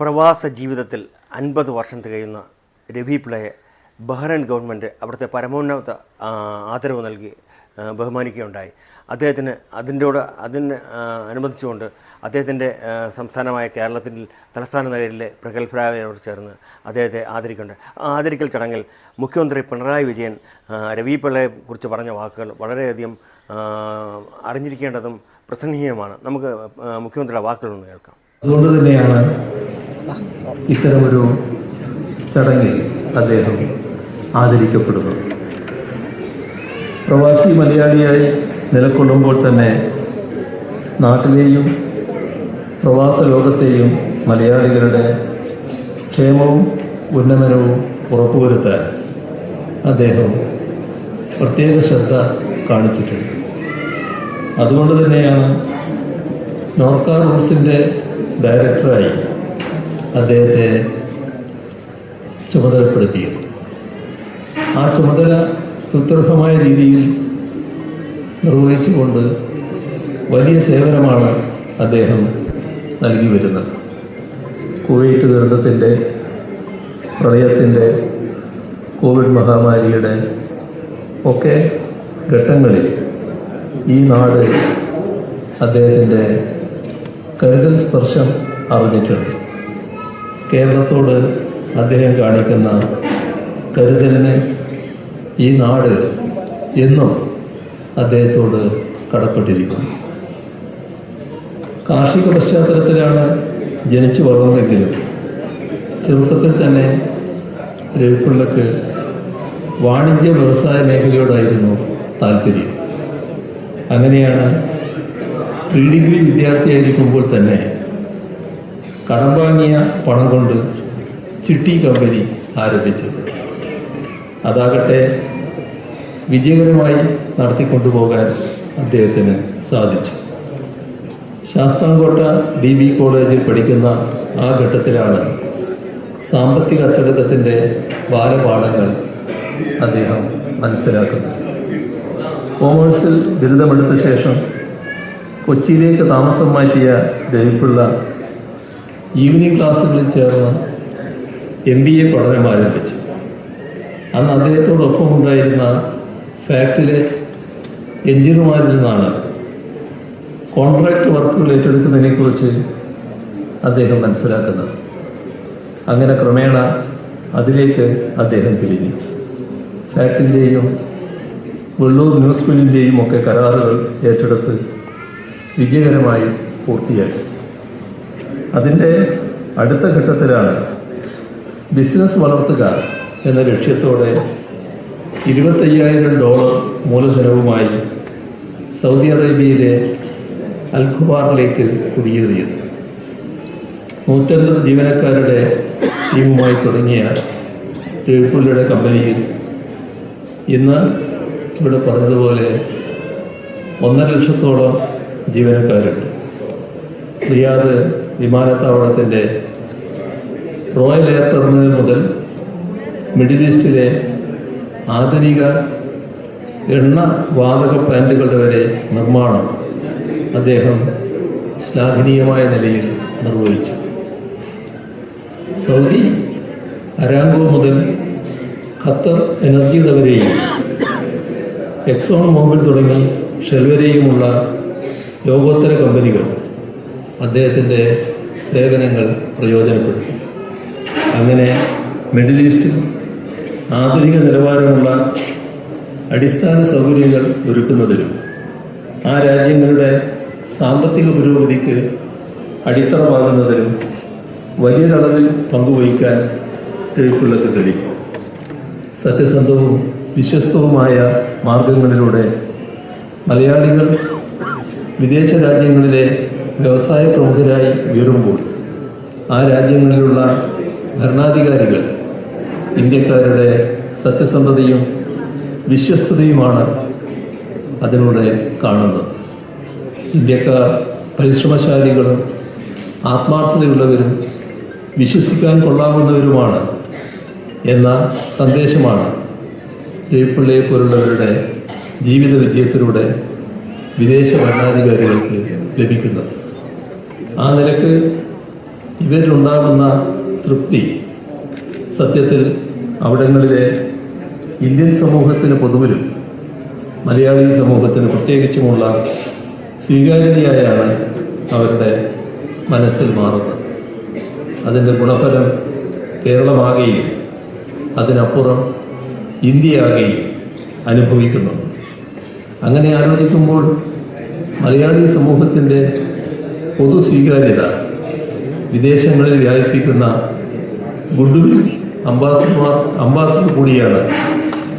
പ്രവാസ ജീവിതത്തിൽ അൻപത് വർഷം തികയുന്ന രവി പിള്ളയെ ബഹ്റൈൻ ഗവൺമെന്റ് അവിടുത്തെ പരമോന്നത ആദരവ് നൽകി ബഹുമാനിക്കുകയുണ്ടായി. അദ്ദേഹത്തിന് അതിന്റെയോട് അതിന് അനുബന്ധിച്ചുകൊണ്ട് അദ്ദേഹത്തിന്റെ സംസ്ഥാനമായ കേരളത്തിൽ തലസ്ഥാന നഗരിലെ പ്രഗത്ഭരായവരോട് ചേർന്ന് അദ്ദേഹത്തെ ആദരിക്കുന്നുണ്ട് ആ ആദരിക്കൽ ചടങ്ങിൽ മുഖ്യമന്ത്രി പിണറായി വിജയൻ രവി പിള്ളയെ കുറിച്ച് പറഞ്ഞ വാക്കുകൾ വളരെയധികം അറിഞ്ഞിരിക്കേണ്ടതും പ്രസംഗീയമാണ് നമുക്ക് മുഖ്യമന്ത്രിയുടെ വാക്കുകളൊന്ന് കേൾക്കാം. അതുകൊണ്ട് തന്നെയാണ് ഇത്തരമൊരു ചടങ്ങിൽ അദ്ദേഹം ആദരിക്കപ്പെടുന്നു. പ്രവാസി മലയാളിയായി നിലകൊള്ളുമ്പോൾ തന്നെ നാട്ടിലെയും പ്രവാസ ലോകത്തെയും മലയാളികളുടെ ക്ഷേമവും ഉന്നമനവും ഉറപ്പുവരുത്താൻ അദ്ദേഹം പ്രത്യേക ശ്രദ്ധ കാണിച്ചിട്ടുണ്ട്. അതുകൊണ്ട് തന്നെയാണ് നോർക്ക റൂൾസിന്റെ ഡയറക്ടറായി അദ്ദേഹത്തെ ചുമതലപ്പെടുത്തിയത് ആ ചുമതല സ്തുത്യർഹമായ രീതിയിൽ നിർവഹിച്ചുകൊണ്ട് വലിയ സേവനമാണ് അദ്ദേഹം നൽകി വരുന്നത്. കുവൈറ്റ് ദുരന്തത്തിന്റെ പ്രളയത്തിന്റെ കോവിഡ് മഹാമാരിയുടെ ഒക്കെ ഘട്ടങ്ങളിൽ ഈ നാട് അദ്ദേഹത്തിന്റെ കരുതൽ സ്പർശം അറിഞ്ഞിട്ടുണ്ട്. കേരളത്തോട് അദ്ദേഹം കാണിക്കുന്ന കരുതലിന് ഈ നാട് എന്നും അദ്ദേഹത്തോട് കടപ്പെട്ടിരിക്കുന്നു. കാർഷിക പശ്ചാത്തലത്തിലാണ് ജനിച്ചു വളർന്നെങ്കിലും ചെറുപ്പത്തിൽ തന്നെ രവിപ്പിള്ളക്ക് വാണിജ്യ വ്യവസായ മേഖലയോടായിരുന്നു താല്പര്യം. അങ്ങനെയാണ് പ്രീ ഡിഗ്രി വിദ്യാർത്ഥിയായിരിക്കുമ്പോൾ തന്നെ കടം വാങ്ങിയ പണം കൊണ്ട് ചിട്ടി കമ്പനി ആരംഭിച്ചു. അതാകട്ടെ വിജയകരമായി നടത്തിക്കൊണ്ടുപോകാൻ അദ്ദേഹത്തിന് സാധിച്ചു. ശാസ്താംകോട്ട ഡി ബി കോളേജിൽ പഠിക്കുന്ന ആ ഘട്ടത്തിലാണ് സാമ്പത്തിക അച്ചടക്കത്തിന്റെ ബാലപാഠങ്ങൾ അദ്ദേഹം മനസ്സിലാക്കുന്നത്. കോമേഴ്സിൽ ബിരുദമെടുത്ത ശേഷം കൊച്ചിയിലേക്ക് താമസം മാറ്റിയ രവിപിള്ള ഈവനിങ് ക്ലാസ്സുകളിൽ ചേർന്ന് എം ബി എ പഠനം ആരംഭിച്ചു. അന്ന് അദ്ദേഹത്തോടൊപ്പം ഉണ്ടായിരുന്ന ഫാക്ടറിയിലെ എഞ്ചിനീയർമാരിൽ നിന്നാണ് കോൺട്രാക്ട് വർക്കുകൾ ഏറ്റെടുക്കുന്നതിനെക്കുറിച്ച് അദ്ദേഹം മനസ്സിലാക്കുന്നത്. അങ്ങനെ ക്രമേണ അതിലേക്ക് അദ്ദേഹം തിരിഞ്ഞു. ഫാക്ടിന്റെയും വെള്ളൂർ ന്യൂസ് മില്ലിന്റെയും ഒക്കെ കരാറുകൾ ഏറ്റെടുത്ത് വിജയകരമായി പൂർത്തിയാക്കി. അതിന്റെ അടുത്ത ഘട്ടത്തിലാണ് ബിസിനസ് വളർത്തുക എന്ന ലക്ഷ്യത്തോടെ ഇരുപത്തയ്യായിരം ഡോളർ മൂലധനവുമായി സൗദി അറേബ്യയിലെ അൽഖുബാറിലേക്ക് കുടിയേറിയത് നൂറ്റൻപത് ജീവനക്കാരുടെ ടീമുമായി തുടങ്ങിയ രവിപ്പുള്ളിയുടെ കമ്പനിയിൽ ഇന്ന് ഇവിടെ പറഞ്ഞതുപോലെ ഒന്നര ലക്ഷത്തോളം ജീവനക്കാരുണ്ട്. റിയാദ് വിമാനത്താവളത്തിന്റെ റോയൽ എയർ ടെർമിനൽ മുതൽ മിഡിൽ ഈസ്റ്റിലെ ആധുനിക എണ്ണ വാതക പ്ലാന്റുകളുടെ വരെ നിർമ്മാണം അദ്ദേഹം ശ്ലാഘനീയമായ നിലയിൽ നിർവഹിച്ചു. സൗദി അരാങ്കോ മുതൽ ഖത്തർ എനർജിയുടെ വരെയും എക്സോൺ മോബിൽ തുടങ്ങി ഷെൽ വരെയുമുള്ള ലോകോത്തര കമ്പനികൾ അദ്ദേഹത്തിന്റെ സേവനങ്ങൾ പ്രയോജനപ്പെടുത്തി അങ്ങനെ മിഡിൽ ഈസ്റ്റിൽ ആധുനിക നിലവാരമുള്ള അടിസ്ഥാന സൗകര്യങ്ങൾ ഒരുക്കുന്നതിലും ആ രാജ്യങ്ങളുടെ സാമ്പത്തിക പുരോഗതിക്ക് അടിത്തറമാകുന്നതിലും വലിയൊരളവിൽ പങ്കുവഹിക്കാൻ കഴിപ്പുള്ളത് കഴിയും. സത്യസന്ധവും വിശ്വസ്തവുമായ മാർഗങ്ങളിലൂടെ മലയാളികൾ വിദേശ രാജ്യങ്ങളിലെ വ്യവസായ പ്രമുഖരായി ഉയരുമ്പോൾ ആ രാജ്യങ്ങളിലുള്ള ഭരണാധികാരികൾ ഇന്ത്യക്കാരുടെ സത്യസന്ധതയും വിശ്വസ്തതയുമാണ് അതിലൂടെ കാണുന്നത്. ഇന്ത്യക്കാർ പരിശ്രമശാലികളും ആത്മാർത്ഥതയുള്ളവരും വിശ്വസിക്കാൻ കൊള്ളാവുന്നവരുമാണ് എന്ന സന്ദേശമാണ് ജയ്പിള്ളയെ പോലുള്ളവരുടെ ജീവിത വിജയത്തിലൂടെ വിദേശ ഭരണാധികാരികൾക്ക് ലഭിക്കുന്നത്. ആ നിലയ്ക്ക് ഇവരിലുണ്ടാകുന്ന തൃപ്തി സത്യത്തിൽ അവിടങ്ങളിലെ ഇന്ത്യൻ സമൂഹത്തിന് പൊതുവിലും മലയാളി സമൂഹത്തിന് പ്രത്യേകിച്ചുമുള്ള സ്വീകാര്യതയായാണ് അവരുടെ മനസ്സിൽ മാറുന്നത്. അതിന്റെ ഗുണഫലം കേരളമാകെയും അതിനപ്പുറം ഇന്ത്യയാകെയും അനുഭവിക്കുന്നു. അങ്ങനെ ആലോചിക്കുമ്പോൾ മലയാളി സമൂഹത്തിന്റെ പൊതു സ്വീകാര്യത വിദേശങ്ങളിൽ വ്യാപിപ്പിക്കുന്ന ഗുഡ്വിൽ അംബാസിഡർമാർ അംബാസിഡർ കൂടിയാണ്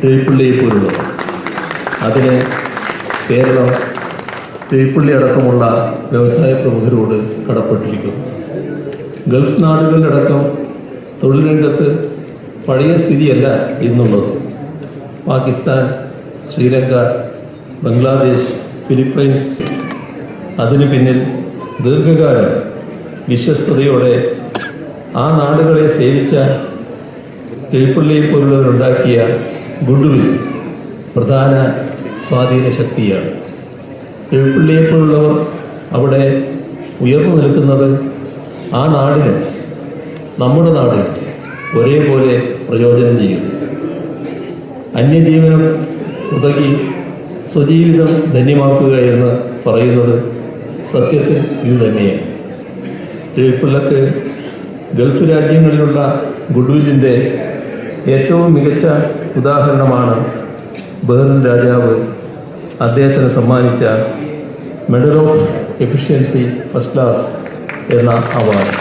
രവിപ്പിള്ളിയെ പോലുള്ളത് അതിന് കേരളം രവിപ്പിള്ളി അടക്കമുള്ള വ്യവസായ പ്രമുഖരോട് കടപ്പെട്ടിരിക്കുന്നു. ഗൾഫ് നാടുകളിലടക്കം തൊഴിൽ രംഗത്ത് പഴയ സ്ഥിതിയല്ല ഇന്നുള്ളത് പാകിസ്ഥാൻ ശ്രീലങ്ക ബംഗ്ലാദേശ് ഫിലിപ്പൈൻസ് അതിനു പിന്നിൽ ദീർഘകാലം വിശ്വസ്തയോടെ ആ നാടുകളെ സേവിച്ച കിഴിപ്പള്ളിയെ പോലുള്ളവരുണ്ടാക്കിയ ഗുഡ്വിൽ പ്രധാന സ്വാധീന ശക്തിയാണ്. കിഴിപ്പള്ളിയെ പോലുള്ളവർ അവിടെ ഉയർന്നു നിൽക്കുന്നത് ആ നാടിന് നമ്മുടെ നാടിന് ഒരേപോലെ പ്രയോജനം ചെയ്യും അന്യജീവനം ഉതകി സ്വജീവിതം ധന്യമാക്കുക എന്ന് പറയുന്നത് സത്യത്തിൽ ഇത് തന്നെയാണ്. രവിപ്പിള്ളക്ക് ഗൾഫ് രാജ്യങ്ങളിലുള്ള ഗുഡ്വില്ലിന്റെ ഏറ്റവും മികച്ച ഉദാഹരണമാണ് ബഹ്റിൻ രാജാവ് അദ്ദേഹത്തിന് സമ്മാനിച്ച medal of efficiency first class എന്ന അവാർഡ്.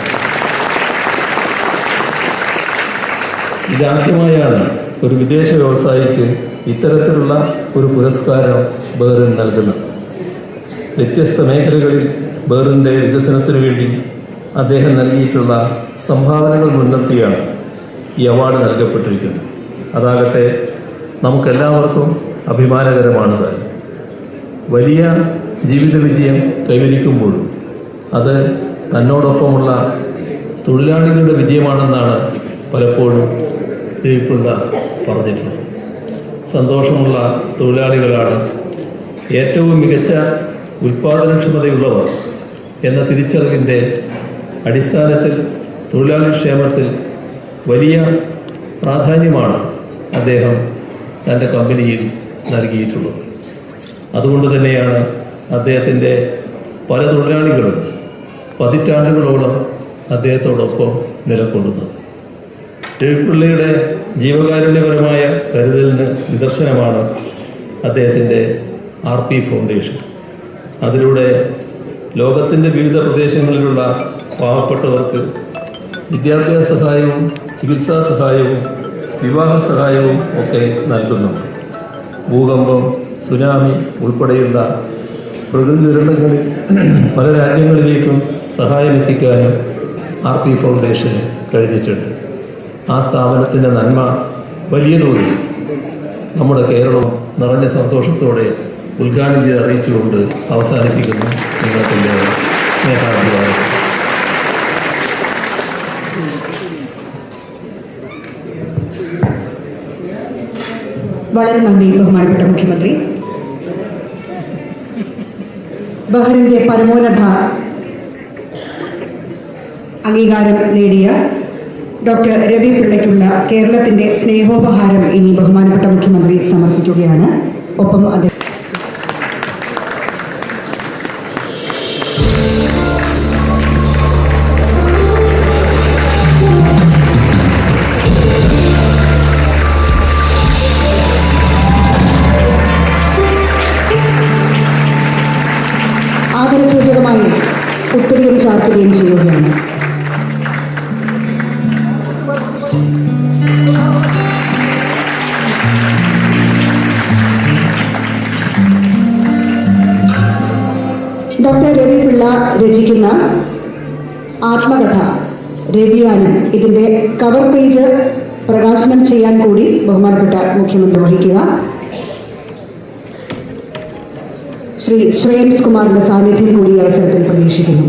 ഇതാദ്യമായാണ് ഒരു വിദേശ വ്യവസായിക്ക് ഇത്തരത്തിലുള്ള ഒരു പുരസ്കാരം ബഹ്റിൻ നൽകുന്നത്. വ്യത്യസ്ത മേഖലകളിൽ ബേറിന്റെ വികസനത്തിനു വേണ്ടി അദ്ദേഹം നൽകിയിട്ടുള്ള സംഭാവനകൾ മുൻനിർത്തിയാണ് ഈ അവാർഡ് നൽകപ്പെട്ടിരിക്കുന്നത്. അതാകട്ടെ നമുക്കെല്ലാവർക്കും അഭിമാനകരമാണ് താനും വലിയ ജീവിത വിജയം കൈവരിക്കുമ്പോഴും അത് തന്നോടൊപ്പമുള്ള തൊഴിലാളികളുടെ വിജയമാണെന്നാണ് പലപ്പോഴും രവിപിള്ള പറഞ്ഞിട്ടുള്ളത്. സന്തോഷമുള്ള തൊഴിലാളികളാണ് ഏറ്റവും മികച്ച ഉൽപാദനക്ഷമതയുള്ളവർ എന്ന തിരിച്ചറിവിന്റെ അടിസ്ഥാനത്തിൽ തൊഴിലാളി ക്ഷേമത്തിൽ വലിയ പ്രാധാന്യമാണ് അദ്ദേഹം തന്റെ കമ്പനിയിൽ നൽകിയിട്ടുള്ളത്. അതുകൊണ്ട് തന്നെയാണ് അദ്ദേഹത്തിന്റെ പല തൊഴിലാളികളും പതിറ്റാണ്ടുകളോളം അദ്ദേഹത്തോടൊപ്പം നിലകൊള്ളുന്നത്. രവിപ്പിള്ളയുടെ ജീവകാരുണ്യപരമായ കരുതലിന് നിദർശനമാണ് അദ്ദേഹത്തിന്റെ ആർ പി ഫൗണ്ടേഷൻ. അതിലൂടെ ലോകത്തിന്റെ വിവിധ പ്രദേശങ്ങളിലുള്ള പാവപ്പെട്ടവർക്ക് വിദ്യാഭ്യാസ സഹായവും ചികിത്സാ സഹായവും വിവാഹ സഹായവും ഒക്കെ നൽകുന്നു. ഭൂകമ്പം സുനാമി ഉൾപ്പെടെയുള്ള പ്രകൃതി ദുരന്തങ്ങളിൽ പല രാജ്യങ്ങളിലേക്കും സഹായം എത്തിക്കാനും ആർ പി ഫൗണ്ടേഷന് കഴിഞ്ഞിട്ടുണ്ട്. ആ സ്ഥാപനത്തിന്റെ നന്മ വലിയ തോതിൽ നമ്മുടെ കേരളം നിറഞ്ഞ സന്തോഷത്തോടെ ഉദ്ഘാടനം ചെയ്ത് അറിയിച്ചുകൊണ്ട് അവസാനിപ്പിക്കുന്നു നിങ്ങൾക്കെന്റെ വളരെ നന്ദി ബഹുമാനപ്പെട്ട മുഖ്യമന്ത്രി. ബഹ്റിന്റെ പരമോന്നത അംഗീകാരം നേടിയ ഡോക്ടർ രവി പിള്ളയ്ക്കുള്ള കേരളത്തിന്റെ സ്നേഹോപഹാരം ഇനി ബഹുമാനപ്പെട്ട മുഖ്യമന്ത്രി സമർപ്പിക്കുകയാണ്. ഒപ്പം അദ്ദേഹം ചാർത്തുകയും ചെയ്യുകയാണ് ഡോക്ടർ രവി പിള്ള രചിക്കുന്ന ആത്മകഥ രവിയാനും. ഇതിന്റെ കവർ പേജ് പ്രകാശനം ചെയ്യാൻ കൂടി ബഹുമാനപ്പെട്ട മുഖ്യമന്ത്രി വഹിക്കുക. ശ്രീ ശ്രേയംസ് കുമാറിന്റെ സാന്നിധ്യം കൂടി അവസരത്തിൽ പ്രതീക്ഷിക്കുന്നു.